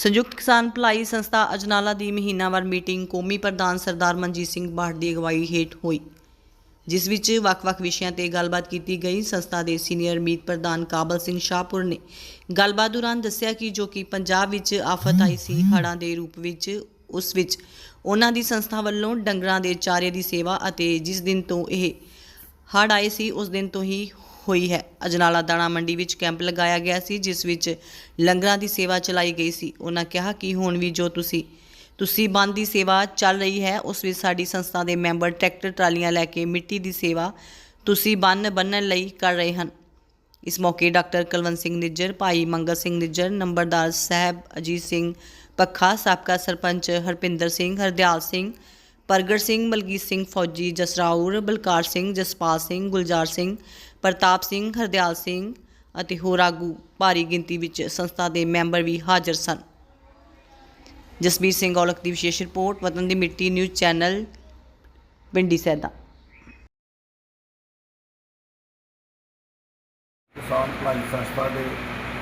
ਸੰਯੁਕਤ ਕਿਸਾਨ ਭਲਾਈ ਸੰਸਥਾ ਅਜਨਾਲਾ ਦੀ ਮਹੀਨਾਵਾਰ ਮੀਟਿੰਗ ਕੌਮੀ ਪ੍ਰਧਾਨ ਸਰਦਾਰ ਮਨਜੀਤ ਸਿੰਘ ਬਾਠ ਦੀ ਅਗਵਾਈ ਹੇਠ ਹੋਈ। ਜਿਸ ਵਿੱਚ ਵੱਖ-ਵੱਖ ਵਿਸ਼ਿਆਂ ਤੇ ਗੱਲਬਾਤ ਕੀਤੀ ਗਈ। ਸੰਸਥਾ ਦੇ ਸੀਨੀਅਰ ਮੀਤ ਪ੍ਰਧਾਨ ਕਾਬਲ ਸਿੰਘ ਸ਼ਾਹਪੁਰ ਨੇ ਗੱਲਬਾਤ ਦੌਰਾਨ ਦੱਸਿਆ ਕਿ ਜੋ ਕਿ ਪੰਜਾਬ ਵਿੱਚ ਆਫਤ ਆਈ ਸੀ ਹੜ੍ਹਾਂ ਦੇ ਰੂਪ ਵਿੱਚ, ਉਸ ਵਿੱਚ ਉਹਨਾਂ ਦੀ ਸੰਸਥਾ ਵੱਲੋਂ ਡੰਗਰਾਂ ਦੇ ਚਾਰੇ ਦੀ ਸੇਵਾ ਅਤੇ ਜਿਸ ਦਿਨ ਤੋਂ ਇਹ ਹੜ੍ਹ ਆਏ ਸੀ, ਉਸ ਦਿਨ ਤੋਂ ਹੀ ਹੋਈ ਹੈ। ਅਜਨਾਲਾ ਦਾਣਾ ਮੰਡੀ ਵਿੱਚ ਕੈਂਪ ਲਗਾਇਆ ਗਿਆ ਸੀ, ਜਿਸ ਵਿੱਚ ਲੰਗਰਾਂ ਦੀ ਸੇਵਾ ਚਲਾਈ ਗਈ ਸੀ। ਉਹਨਾਂ ਕਿਹਾ ਕਿ ਹੁਣ ਵੀ ਜੋ ਤੁਸੀਂ ਤੁਸੀਂ ਬੰਦ ਦੀ ਸੇਵਾ ਚੱਲ ਰਹੀ ਹੈ, ਉਸ ਵਿੱਚ ਸਾਡੀ ਸੰਸਥਾ ਦੇ ਮੈਂਬਰ ਟਰੈਕਟਰ ਟਰਾਲੀਆਂ ਲੈ ਕੇ ਮਿੱਟੀ ਦੀ ਸੇਵਾ ਤੁਸੀਂ ਬੰਨ ਬੰਨਣ ਲਈ ਕਰ ਰਹੇ ਹਨ। ਇਸ ਮੌਕੇ ਡਾਕਟਰ ਕੁਲਵੰਤ ਸਿੰਘ ਨਿੱਜਰ, ਭਾਈ ਮੰਗਲ ਸਿੰਘ ਨਿੱਜਰ, ਨੰਬਰਦਾਰ ਸਾਹਿਬ ਅਜੀਤ ਸਿੰਘ ਪੱਖਾ ਸਾਬਕਾ ਸਰਪੰਚ ਹਰਪਿੰਦਰ ਸਿੰਘ, ਹਰਦਿਆਲ ਸਿੰਘ, ਪ੍ਰਗਟ ਸਿੰਘ, ਮਲਕੀਤ ਸਿੰਘ ਫੌਜੀ, ਜਸਰਾਉਰ, ਬਲਕਾਰ ਸਿੰਘ, ਜਸਪਾਲ ਸਿੰਘ, ਗੁਲਜ਼ਾਰ ਸਿੰਘ ਪ੍ਰਤਾਪ ਸਿੰਘ, ਹਰਦਿਆਲ ਸਿੰਘ ਅਤੇ ਹੋਰ ਆਗੂ ਭਾਰੀ ਗਿਣਤੀ ਵਿੱਚ ਸੰਸਥਾ ਦੇ ਮੈਂਬਰ ਵੀ ਹਾਜ਼ਰ ਸਨ। ਜਸਬੀਰ ਸਿੰਘ ਔਲਖ ਦੀ ਵਿਸ਼ੇਸ਼ ਰਿਪੋਰਟ, ਵਤਨ ਦੀ ਮਿੱਟੀ ਨਿਊਜ਼ ਚੈਨਲ, ਪਿੰਡੀ ਸੈਦਾ। ਕਿਸਾਨ ਭਲਾਈ ਸੰਸਥਾ ਦੇ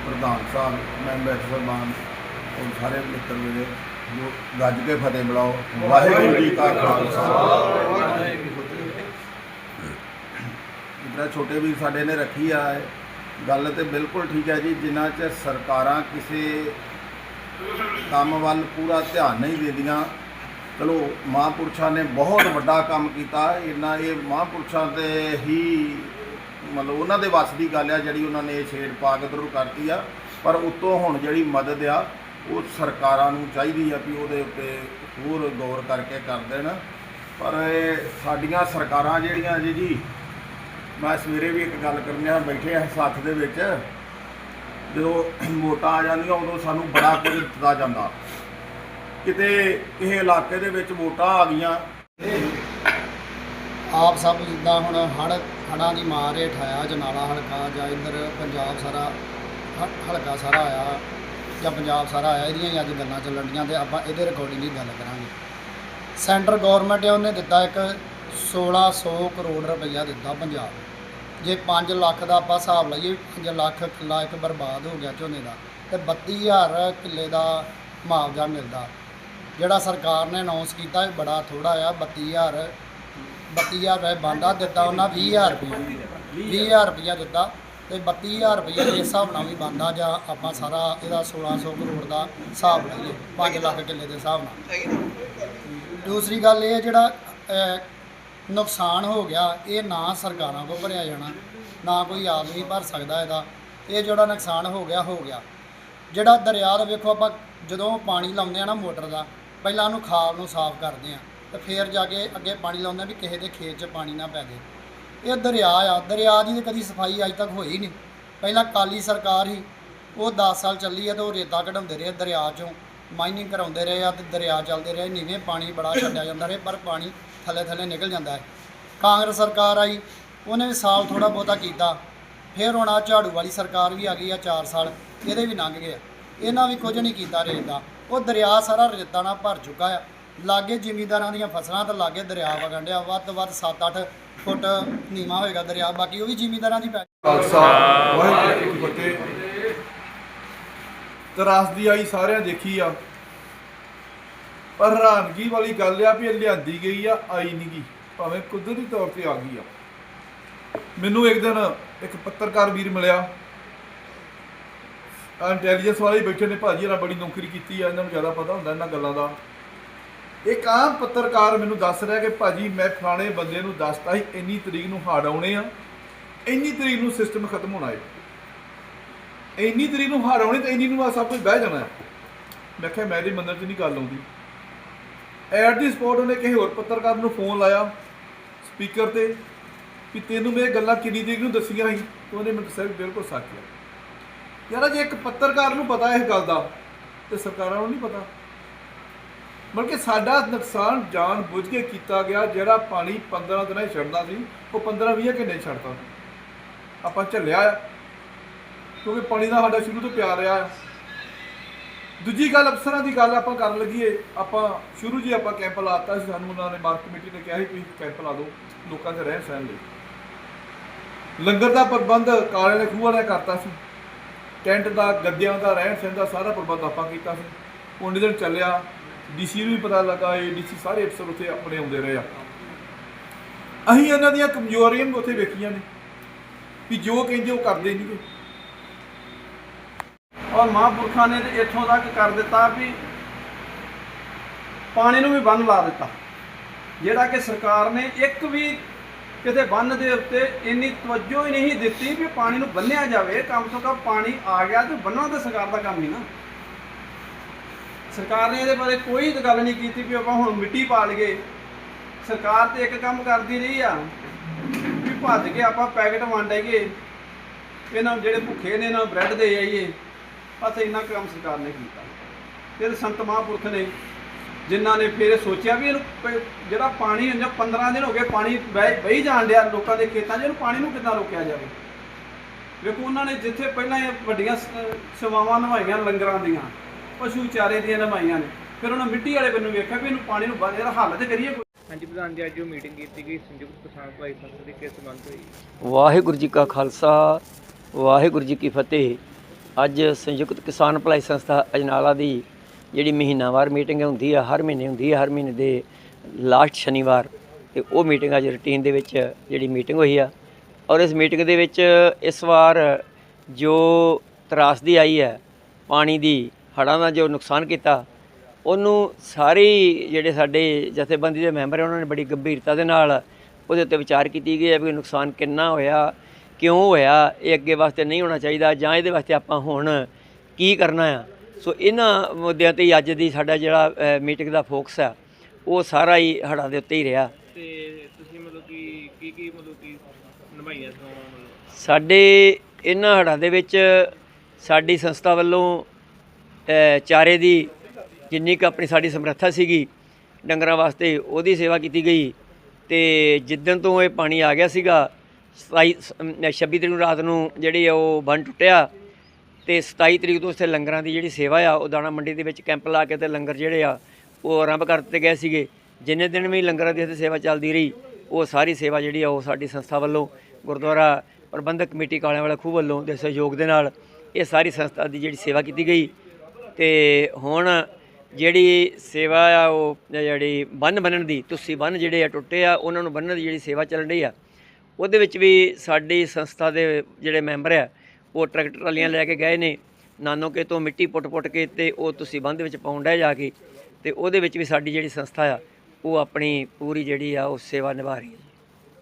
ਪ੍ਰਧਾਨ ਸਾਹਿਬ, ਮੈਂਬਰ ਸਰਬਾਨ ਉਹ ਸਾਰੇ ਮਿੱਤਰ ਮੇਰੇ, ਜੋ ਗੱਜ ਕੇ ਫਤਿਹ ਬੁਲਾਓ। ਵਾਹਿਗੁਰੂ ਜੀ ਕਾ ਖਾਲਸਾ। ਵਾਹਿਗੁਰੂ ਜਿਹੜਾ ਛੋਟੇ ਵੀਰ ਸਾਡੇ ਨੇ ਰੱਖੀ ਆ ਗੱਲ ਤੇ ਬਿਲਕੁਲ ਠੀਕ ਹੈ ਜੀ ਜਿਨ੍ਹਾਂ ਚ ਸਰਕਾਰਾਂ ਕਿਸੇ ਕੰਮ ਵੱਲ ਪੂਰਾ ਧਿਆਨ ਨਹੀਂ ਦਿੰਦੀਆਂ, ਚਲੋ ਮਹਾਂਪੁਰਸ਼ਾਂ ਨੇ ਬਹੁਤ ਵੱਡਾ ਕੰਮ ਕੀਤਾ ਇਹਨਾਂ ਇਹ ਮਹਾਂਪੁਰਸ਼ਾਂ ਤੇ ਹੀ ਮਤਲਬ ਉਹਨਾਂ ਦੇ ਵੱਸ ਦੀ ਗੱਲ ਆ ਜਿਹੜੀ ਉਹਨਾਂ ਨੇ ਇਹ ਛੇੜ ਪਾ ਕੇ ਜ਼ਰੂਰ ਕਰਤੀ ਆ। ਪਰ ਉਤੋਂ ਹੁਣ ਜਿਹੜੀ ਮਦਦ ਆ, ਉਹ ਸਰਕਾਰਾਂ ਨੂੰ ਚਾਹੀਦੀ ਆ ਵੀ ਉਹਦੇ ਉੱਤੇ ਹੋਰ ਗੌਰ ਕਰਕੇ ਕਰ ਦੇਣ। ਪਰ ਸਾਡੀਆਂ ਸਰਕਾਰਾਂ ਜਿਹੜੀਆਂ ਜੀ ਜੀ ਮੈਂ ਸਵੇਰੇ ਵੀ ਇੱਕ ਗੱਲ ਕਰਨਿਆ ਬੈਠੇ ਆ ਸੱਥ ਦੇ ਵਿੱਚ। ਜਦੋਂ ਵੋਟਾਂ ਆ ਜਾਂਦੀਆਂ, ਉਦੋਂ ਸਾਨੂੰ ਬੜਾ ਕੁਝ ਦਿੱਤਾ ਜਾਂਦਾ। ਕਿਤੇ ਕਿਸੇ ਇਲਾਕੇ ਦੇ ਵਿੱਚ ਵੋਟਾਂ ਆ ਗਈਆਂ। ਆਪ ਸਭ ਜਿੱਦਾਂ ਹੁਣ ਹੜ, ਹੜਾਂ ਦੀ ਮਾਰ ਹੇਠ ਆਇਆ, ਜਨਾਲਾ ਹਲਕਾ ਜਾਂ ਇੱਧਰ ਪੰਜਾਬ ਸਾਰਾ, ਹ- ਹਲਕਾ ਸਾਰਾ ਆਇਆ, ਜਾਂ ਪੰਜਾਬ ਸਾਰਾ ਆਇਆ, ਇਹਦੀਆਂ ਹੀ ਅੱਜ ਗੱਲਾਂ ਚੱਲਣ ਡੀਆਂ ਤੇ ਆਪਾਂ ਇਹਦੇ ਰਿਕਾਰਡਿੰਗ ਦੀ ਗੱਲ ਕਰਾਂਗੇ। ਸੈਂਟਰ ਗਵਰਨਮੈਂਟ ਉਹਨੇ ਦਿੱਤਾ ਇੱਕ 1600 ਕਰੋੜ ਰੁਪਈਆ ਦਿੱਤਾ ਪੰਜਾਬ। ਜੇ 5 ਲੱਖ ਦਾ ਆਪਾਂ ਹਿਸਾਬ ਲਾਈਏ 5 ਲੱਖ ਕਿੱਲਾ ਇੱਕ ਬਰਬਾਦ ਹੋ ਗਿਆ ਝੋਨੇ ਦਾ, ਤੇ 32000 ਕਿੱਲੇ ਦਾ ਮੁਆਵਜ਼ਾ ਮਿਲਦਾ। ਜਿਹੜਾ ਸਰਕਾਰ ਨੇ ਅਨਾਉਂਸ ਕੀਤਾ ਇਹ ਬੜਾ ਥੋੜਾ ਆ 32000 32000 ਰੁਪਏ ਬੰਦਾ ਦਿੱਤਾ ਉਹਨਾਂ 20000 ਰੁਪਏ 20000 ਰੁਪਇਆ ਦਿੱਤਾ, ਤੇ 32000 ਰੁਪਏ ਦੇ ਹਿਸਾਬ ਨਾਲ ਵੀ ਬੰਦਾ ਜਾਂ ਆਪਾਂ ਸਾਰਾ ਇਹਦਾ 1600 ਕਰੋੜ ਦਾ ਹਿਸਾਬ ਲਾਈਏ 5 ਲੱਖ ਕਿੱਲੇ ਦੇ ਹਿਸਾਬ ਨਾਲ। ਦੂਸਰੀ ਗੱਲ ਇਹ ਹੈ ਜਿਹੜਾ ਨੁਕਸਾਨ ਹੋ ਗਿਆ, ਇਹ ਨਾ ਸਰਕਾਰਾਂ ਕੋ ਭਰਿਆ ਜਾਣਾ, ਨਾ ਕੋਈ ਆਦਮੀ ਭਰ ਸਕਦਾ ਇਹਦਾ, ਇਹ ਜਿਹੜਾ ਨੁਕਸਾਨ ਹੋ ਗਿਆ ਹੋ ਗਿਆ। ਜਿਹੜਾ ਦਰਿਆ ਦਾ ਵੇਖੋ ਆਪਾਂ, ਜਦੋਂ ਪਾਣੀ ਲਾਉਂਦੇ ਆ ਨਾ ਮੋਟਰ ਦਾ, ਪਹਿਲਾਂ ਉਹਨੂੰ ਖਾਲ ਨੂੰ ਸਾਫ਼ ਕਰਦੇ ਆ, ਤੇ ਫਿਰ ਜਾ ਕੇ ਅੱਗੇ ਪਾਣੀ ਲਾਉਂਦੇ ਆ ਵੀ ਕਿਸੇ ਦੇ ਖੇਤ 'ਚ ਪਾਣੀ ਨਾ ਪੈ ਜੇ। ਇਹ ਦਰਿਆ ਆ, ਦਰਿਆ ਦੀ ਤਾਂ ਕਦੀ ਸਫ਼ਾਈ ਅੱਜ ਤੱਕ ਹੋਈ ਨਹੀਂ। ਪਹਿਲਾਂ ਕਾਲੀ ਸਰਕਾਰ ਹੀ ਉਹ 10 ਸਾਲ ਚੱਲੀ ਆ ਤੇ ਉਹ ਰੇਤਾ ਕਢਾਉਂਦੇ ਰਹੇ ਦਰਿਆ 'ਚੋਂ। ਮਾਈਨਿੰਗ ਕਰਾਉਂਦੇ ਰਹੇ ਆ ਤੇ ਦਰਿਆ ਚੱਲਦੇ ਰਹੇ, ਨੀਵੇਂ ਪਾਣੀ ਬੜਾ ਛੱਡਿਆ ਜਾਂਦਾ ਰਹੇ, ਪਰ ਪਾਣੀ ਥੱਲੇ ਥੱਲੇ ਨਿਕਲ ਜਾਂਦਾ ਹੈ। ਕਾਂਗਰਸ ਸਰਕਾਰ ਆਈ, ਉਹਨੇ ਵੀ ਸਾਲ ਥੋੜਾ ਬਹੁਤਾ ਕੀਤਾ, ਫਿਰ ਹੁਣ ਆ ਝਾੜੂ ਵਾਲੀ ਸਰਕਾਰ ਵੀ ਆ ਗਈ ਆ 4 ਸਾਲ, ਇਹਦੇ ਵੀ ਲੰਘ ਗਏ ਆ। ਇਹਨਾਂ ਵੀ ਕੁਝ ਨਹੀਂ ਕੀਤਾ ਰੇਤ ਦਾ। ਉਹ ਦਰਿਆ ਸਾਰਾ ਰੇਤਾਂ ਨਾਲ ਭਰ ਚੁੱਕਾ ਆ। ਲਾਗੇ ਜ਼ਿਮੀਂਦਾਰਾਂ ਦੀਆਂ ਫਸਲਾਂ ਤਾਂ ਲਾਗੇ ਦਰਿਆ ਵਗਣ ਡਿਆ, ਵੱਧ ਤੋਂ ਵੱਧ 7-8 ਫੁੱਟ ਨੀਵਾ ਹੋਏਗਾ ਦਰਿਆ, ਬਾਕੀ ਉਹ ਵੀ ਜ਼ਿਮੀਂਦਾਰਾਂ ਦੀ ਪੈ ਖਾਲਸਾ ਵਾਹਿਗੁਰੂ ਜੀ ਕੀ ਫਤਿਹ ਤਰਾਸਦੀ ਆਈ, ਸਾਰਿਆਂ ਦੇਖੀ ਆ। ਪਰ ਹੈਰਾਨਗੀ ਵਾਲੀ ਗੱਲ ਆ ਵੀ ਇਹ ਲਿਆਂਦੀ ਗਈ ਆ, ਆਈ ਨਹੀਂ ਗਈ ਭਾਵੇਂ ਕੁਦਰਤੀ ਤੌਰ ਤੇ ਆ ਗਈ ਆ। ਮੈਨੂੰ ਇੱਕ ਦਿਨ ਇੱਕ ਪੱਤਰਕਾਰ ਵੀਰ ਮਿਲਿਆ। ਇੰਟੈਲੀਜੈਂਸ ਵਾਲੇ ਬੈਠੇ ਨੇ, ਭਾਜੀ ਇਹਨਾਂ ਬੜੀ ਨੌਕਰੀ ਕੀਤੀ ਆ, ਇਹਨਾਂ ਨੂੰ ਜ਼ਿਆਦਾ ਪਤਾ ਹੁੰਦਾ ਇਹਨਾਂ ਗੱਲਾਂ ਦਾ। ਇੱਕ ਆਮ ਪੱਤਰਕਾਰ ਮੈਨੂੰ ਦੱਸ ਰਿਹਾ ਕਿ ਭਾਜੀ ਮੈਂ ਫਲਾਣੇ ਬੰਦੇ ਨੂੰ ਦੱਸਤਾ ਸੀ, ਇੰਨੀ ਤਰੀਕ ਨੂੰ ਹਾਰਡ ਆਉਣੇ ਆ, ਇੰਨੀ ਤਰੀਕ ਨੂੰ ਸਿਸਟਮ ਖਤਮ ਹੋਣਾ ਹੈ ਇੰਨੀ ਤਰੀਕ ਨੂੰ ਹਾਰ ਆਉਣੀ ਤੇ ਇੰਨੀ ਨੂੰ ਸਭ ਕੁਝ ਬਹਿ ਜਾਣਾ। ਮੈਂ ਕਿਹਾ ਮੇਰੇ ਮੰਦਰ 'ਚ ਨਹੀਂ ਗੱਲ ਆਉਂਦੀ। ਐਟ ਦੀ ਸਪੌਟ ਉਹਨੇ ਕਿਸੇ ਹੋਰ ਪੱਤਰਕਾਰ ਨੂੰ ਫੋਨ ਲਾਇਆ ਸਪੀਕਰ ਤੇ ਕਿ ਤੈਨੂੰ ਮੈਂ ਇਹ ਗੱਲਾਂ ਕਿੰਨੀ ਤਰੀਕ ਨੂੰ ਦੱਸੀਆਂ ਸੀ? ਤੇ ਉਹਨੇ ਮੈਨੂੰ ਦੱਸਿਆ ਵੀ ਬਿਲਕੁਲ ਸੱਚ ਹੈ ਯਾਰ ਜੇ ਇੱਕ ਪੱਤਰਕਾਰ ਨੂੰ ਪਤਾ ਇਸ ਗੱਲ ਦਾ, ਤੇ ਸਰਕਾਰਾਂ ਨੂੰ ਨਹੀਂ ਪਤਾ। ਬਲਕਿ ਸਾਡਾ ਨੁਕਸਾਨ ਜਾਣ ਬੁੱਝ ਕੇ ਕੀਤਾ ਗਿਆ, ਜਿਹੜਾ ਪਾਣੀ 15 ਦਿਨਾਂ ਹੀ ਛੱਡਦਾ ਸੀ, ਉਹ 15 20 ਘੰਟੇ ਛੱਡਦਾ ਛੱਡਤਾ। ਆਪਾਂ ਝੱਲਿਆ ਕਿਉਂਕਿ ਪਾਣੀ ਦਾ ਸਾਡਾ ਸ਼ੁਰੂ ਤੋਂ ਪਿਆਰ ਰਿਹਾ। ਆ ਦੂਜੀ ਗੱਲ, ਅਫਸਰਾਂ ਦੀ ਗੱਲ ਆਪਾਂ ਕਰਨ ਲੱਗੀਏ, ਆਪਾਂ ਸ਼ੁਰੂ ਜੀ ਆਪਾਂ ਕੈਂਪ ਲਾਤਾ ਸੀ, ਸਾਨੂੰ ਉਹਨਾਂ ਨੇ ਮਾਰਕ ਕਮੇਟੀ ਨੇ ਕਿਹਾ ਸੀ ਤੁਸੀਂ ਕੈਂਪ ਲਾ ਦਿਓ, ਲੋਕਾਂ ਦੇ ਰਹਿਣ ਸਹਿਣ ਲਈ। ਲੰਗਰ ਦਾ ਪ੍ਰਬੰਧ ਕਾਲੇ ਨੇ, ਖੂਹ ਵਾਲਿਆਂ ਕਰਤਾ ਸੀ। ਟੈਂਟ ਦਾ, ਗੱਦਿਆਂ ਦਾ, ਰਹਿਣ ਸਹਿਣ ਦਾ ਸਾਰਾ ਪ੍ਰਬੰਧ ਆਪਾਂ ਕੀਤਾ ਸੀ। ਉਨੀ ਦਿਨ ਚੱਲਿਆ, ਡੀਸੀ ਨੂੰ ਵੀ ਪਤਾ ਲੱਗਾ, ਇਹ ਡੀਸੀ ਸਾਰੇ ਅਫਸਰ ਉੱਥੇ ਆਪਣੇ ਆਉਂਦੇ ਰਹੇ ਆ। ਅਸੀਂ ਇਹਨਾਂ ਦੀਆਂ ਕਮਜ਼ੋਰੀਆਂ ਵੀ ਉੱਥੇ ਵੇਖੀਆਂ ਨੇ, ਵੀ ਜੋ ਕਹਿੰਦੇ ਉਹ ਕਰਦੇ ਨਹੀਂ ਗੇ। ਔਰ ਮਹਾਂਪੁਰਖਾਂ ਨੇ ਇੱਥੋਂ ਤੱਕ ਕਰ ਦਿੱਤਾ ਵੀ ਪਾਣੀ ਨੂੰ ਵੀ ਬੰਨ ਲਾ ਦਿੱਤਾ। ਜਿਹੜਾ ਕਿ ਸਰਕਾਰ ਨੇ ਇੱਕ ਵੀ ਕਿਤੇ ਬੰਨ ਦੇ ਉੱਤੇ ਇੰਨੀ ਤਵੱਜੋ ਹੀ ਨਹੀਂ ਦਿੱਤੀ ਵੀ ਪਾਣੀ ਨੂੰ ਬੰਨਿਆ ਜਾਵੇ। ਕਮ ਤੋਂ ਕਮ ਪਾਣੀ ਆ ਗਿਆ ਤੇ ਬੰਨਣਾ ਤਾਂ ਸਰਕਾਰ ਦਾ ਕੰਮ ਹੀ ਨਾ। ਸਰਕਾਰ ਨੇ ਇਹਦੇ ਬਾਰੇ ਕੋਈ ਗੱਲ ਨਹੀਂ ਕੀਤੀ ਵੀ ਆਪਾਂ ਹੁਣ ਮਿੱਟੀ ਪਾ ਲਈਏ ਸਰਕਾਰ ਤੇ ਇੱਕ ਕੰਮ ਕਰਦੀ ਰਹੀ ਆ ਵੀ ਭੱਜ ਕੇ ਆਪਾਂ ਪੈਕਟ ਵੰਡ ਆਈਏ। ਇਹਨਾਂ ਨੂੰ ਜਿਹੜੇ ਭੁੱਖੇ ਨੇ, ਇਹਨਾਂ ਨੂੰ ਬ੍ਰੈਡ ਦੇ ਆਈਏ। ਬਸ ਇੰਨਾ ਕੰਮ ਸਰਕਾਰ ਨੇ ਕੀਤਾ। ਫਿਰ ਸੰਤ ਮਹਾਂਪੁਰਖ ਨੇ ਜਿਨ੍ਹਾਂ ਨੇ ਫਿਰ ਸੋਚਿਆ ਵੀ ਇਹਨੂੰ ਜਿਹੜਾ ਪਾਣੀ ਹੁੰਦਾ 15 ਦਿਨ ਹੋ ਗਏ ਪਾਣੀ ਵਹਿ ਜਾਣ ਡਿਆ ਲੋਕਾਂ ਦੇ ਖੇਤਾਂ 'ਚ ਇਹਨੂੰ ਪਾਣੀ ਨੂੰ ਕਿੱਦਾਂ ਰੋਕਿਆ ਜਾਵੇ? ਵੇਖੋ ਉਹਨਾਂ ਨੇ ਜਿੱਥੇ ਪਹਿਲਾਂ ਇਹ ਵੱਡੀਆਂ ਸੇਵਾਵਾਂ ਨਿਭਾਈਆਂ ਲੰਗਰਾਂ ਦੀਆਂ ਪਸ਼ੂ ਚਾਰੇ ਦੀਆਂ ਨਿਭਾਈਆਂ ਨੇ ਫਿਰ ਉਹਨਾਂ ਮਿੱਟੀ ਵਾਲੇ ਬੰਨੂ ਵੇਖਿਆ ਵੀ ਇਹਨੂੰ ਪਾਣੀ ਨੂੰ ਬੰਦ ਇਹਦਾ ਹੱਲ ਤੇ ਕਰੀਏ ਕੋਈ। ਹਾਂਜੀ ਪ੍ਰਧਾਨ ਜੀ ਅੱਜ ਜੋ ਮੀਟਿੰਗ ਕੀਤੀ ਗਈ ਸੰਯੁਕਤ ਕਿਸਾਨ ਭਲਾਈ ਸੰਸਥਾ ਦੀ ਕਿਸ ਸੰਬੰਧ ਹੋਈ। ਵਾਹਿਗੁਰੂ ਜੀ ਕਾ ਖਾਲਸਾ ਵਾਹਿਗੁਰੂ ਜੀ ਕੀ ਫਤਿਹ। ਅੱਜ ਸੰਯੁਕਤ ਕਿਸਾਨ ਭਲਾਈ ਸੰਸਥਾ ਅਜਨਾਲਾ ਦੀ ਜਿਹੜੀ ਮਹੀਨਾਵਾਰ ਮੀਟਿੰਗ ਹੁੰਦੀ ਆ, ਹਰ ਮਹੀਨੇ ਹੁੰਦੀ ਆ, ਹਰ ਮਹੀਨੇ ਦੇ ਲਾਸਟ ਸ਼ਨੀਵਾਰ, ਤੇ ਉਹ ਮੀਟਿੰਗ ਅੱਜ ਰੁਟੀਨ ਦੇ ਵਿੱਚ ਜਿਹੜੀ ਮੀਟਿੰਗ ਹੋਈ ਆ। ਔਰ ਇਸ ਮੀਟਿੰਗ ਦੇ ਵਿੱਚ ਇਸ ਵਾਰ ਜੋ ਤਰਾਸਦੀ ਆਈ ਹੈ ਪਾਣੀ ਦੀ, ਹੜ੍ਹਾਂ ਦਾ ਜੋ ਨੁਕਸਾਨ ਕੀਤਾ, ਉਹਨੂੰ ਸਾਰੀ ਜਿਹੜੇ ਸਾਡੇ ਜਥੇਬੰਦੀ ਦੇ ਮੈਂਬਰ ਉਹਨਾਂ ਨੇ ਬੜੀ ਗੰਭੀਰਤਾ ਦੇ ਨਾਲ ਉਹਦੇ ਉੱਤੇ ਵਿਚਾਰ ਕੀਤੀ ਗਈ ਹੈ ਵੀ ਨੁਕਸਾਨ ਕਿੰਨਾ ਹੋਇਆ ਕਿਉਂ ਹੋਇਆ? ਇਹ ਅੱਗੇ ਵਾਸਤੇ ਨਹੀਂ ਹੋਣਾ ਚਾਹੀਦਾ ਜਾਂ ਇਹਦੇ ਵਾਸਤੇ ਆਪਾਂ ਹੁਣ ਕੀ ਕਰਨਾ ਆ? ਸੋ ਇਹਨਾਂ ਮੁੱਦਿਆਂ ਤੇ ਅੱਜ ਦੀ ਸਾਡਾ ਜਿਹੜਾ ਮੀਟਿੰਗ ਦਾ ਫੋਕਸ ਆ ਉਹ ਸਾਰਾ ਹੀ ਹੜ੍ਹਾਂ ਦੇ ਉੱਤੇ ਹੀ ਰਿਹਾ। ਤੇ ਤੁਸੀਂ ਮਤਲਬ ਕਿ ਕੀ ਕੀ ਮਤਲਬ ਕਿ ਨਿਭਾਈਆਂ ਸੇਵਾਵਾਂ ਮਤਲਬ? ਸਾਡੇ ਇਹਨਾਂ ਹੜ੍ਹਾਂ ਦੇ ਵਿੱਚ ਸਾਡੀ ਸੰਸਥਾ ਵੱਲੋਂ ਚਾਰੇ ਦੀ ਜਿੰਨੀ ਕੁ ਆਪਣੀ ਸਾਡੀ ਸਮਰੱਥਾ ਸੀਗੀ ਡੰਗਰਾਂ ਵਾਸਤੇ ਉਹਦੀ ਸੇਵਾ ਕੀਤੀ ਗਈ। ਤੇ ਜਿੱਦਣ ਤੋਂ ਇਹ ਪਾਣੀ ਆ ਗਿਆ ਸੀਗਾ 27 26 ਤਰੀਕ ਨੂੰ ਰਾਤ ਨੂੰ ਜਿਹੜੀ ਆ ਉਹ ਬੰਨ ਟੁੱਟਿਆ ਤੇ 27 ਤਰੀਕ ਤੋਂ ਉੱਥੇ ਲੰਗਰਾਂ ਦੀ ਜਿਹੜੀ ਸੇਵਾ ਆ, ਉਹ ਦਾਣਾ ਮੰਡੀ ਦੇ ਵਿੱਚ ਕੈਂਪ ਲਾ ਕੇ ਤੇ ਲੰਗਰ ਜਿਹੜੇ ਆ, ਉਹ ਆਰੰਭ ਕਰ ਦਿੱਤੇ ਗਏ ਸੀਗੇ। ਜਿੰਨੇ ਦਿਨ ਵੀ ਲੰਗਰਾਂ ਦੀ ਇੱਥੇ ਸੇਵਾ ਚੱਲਦੀ ਰਹੀ, ਉਹ ਸਾਰੀ ਸੇਵਾ ਜਿਹੜੀ ਆ ਉਹ ਸਾਡੀ ਸੰਸਥਾ ਵੱਲੋਂ, ਗੁਰਦੁਆਰਾ ਪ੍ਰਬੰਧਕ ਕਮੇਟੀ ਕਾਲਿਆਂ ਵਾਲਾ ਖੂਹ ਵੱਲੋਂ ਦੇ ਸਹਿਯੋਗ ਦੇ ਨਾਲ ਇਹ ਸਾਰੀ ਸੰਸਥਾ ਦੀ ਜਿਹੜੀ ਸੇਵਾ ਕੀਤੀ ਗਈ। ਤੇ ਹੁਣ ਜਿਹੜੀ ਸੇਵਾ ਆ ਉਹ, ਜਿਹੜੀ ਬੰਨ ਬੰਨਣ ਦੀ, ਤੁਸੀਂ ਬੰਨ ਜਿਹੜੇ ਆ ਟੁੱਟੇ ਆ, ਉਹਨਾਂ ਨੂੰ ਬੰਨਣ ਦੀ ਜਿਹੜੀ ਸੇਵਾ ਚੱਲ ਰਹੀ ਆ ਉਹਦੇ ਵਿੱਚ ਵੀ ਸਾਡੀ ਸੰਸਥਾ ਦੇ ਜਿਹੜੇ ਮੈਂਬਰ ਆ, ਉਹ ਟਰੈਕਟਰ ਟਰਾਲੀਆਂ ਲੈ ਕੇ ਗਏ ਨੇ। ਨਾਨੋਕੇ ਤੋਂ ਮਿੱਟੀ ਪੁੱਟ-ਪੁੱਟ ਕੇ ਤੇ ਉਹ ਤੁਸੀਂ ਬੰਦ ਵਿੱਚ ਪਾਉਣ ਡਿਆ ਜਾ ਕੇ ਤੇ ਉਹਦੇ ਵਿੱਚ ਵੀ ਸਾਡੀ ਜਿਹੜੀ ਸੰਸਥਾ ਆ, ਉਹ ਆਪਣੀ ਪੂਰੀ ਜਿਹੜੀ ਆ, ਉਹ ਸੇਵਾ ਨਿਭਾ ਰਹੀ ਹੈ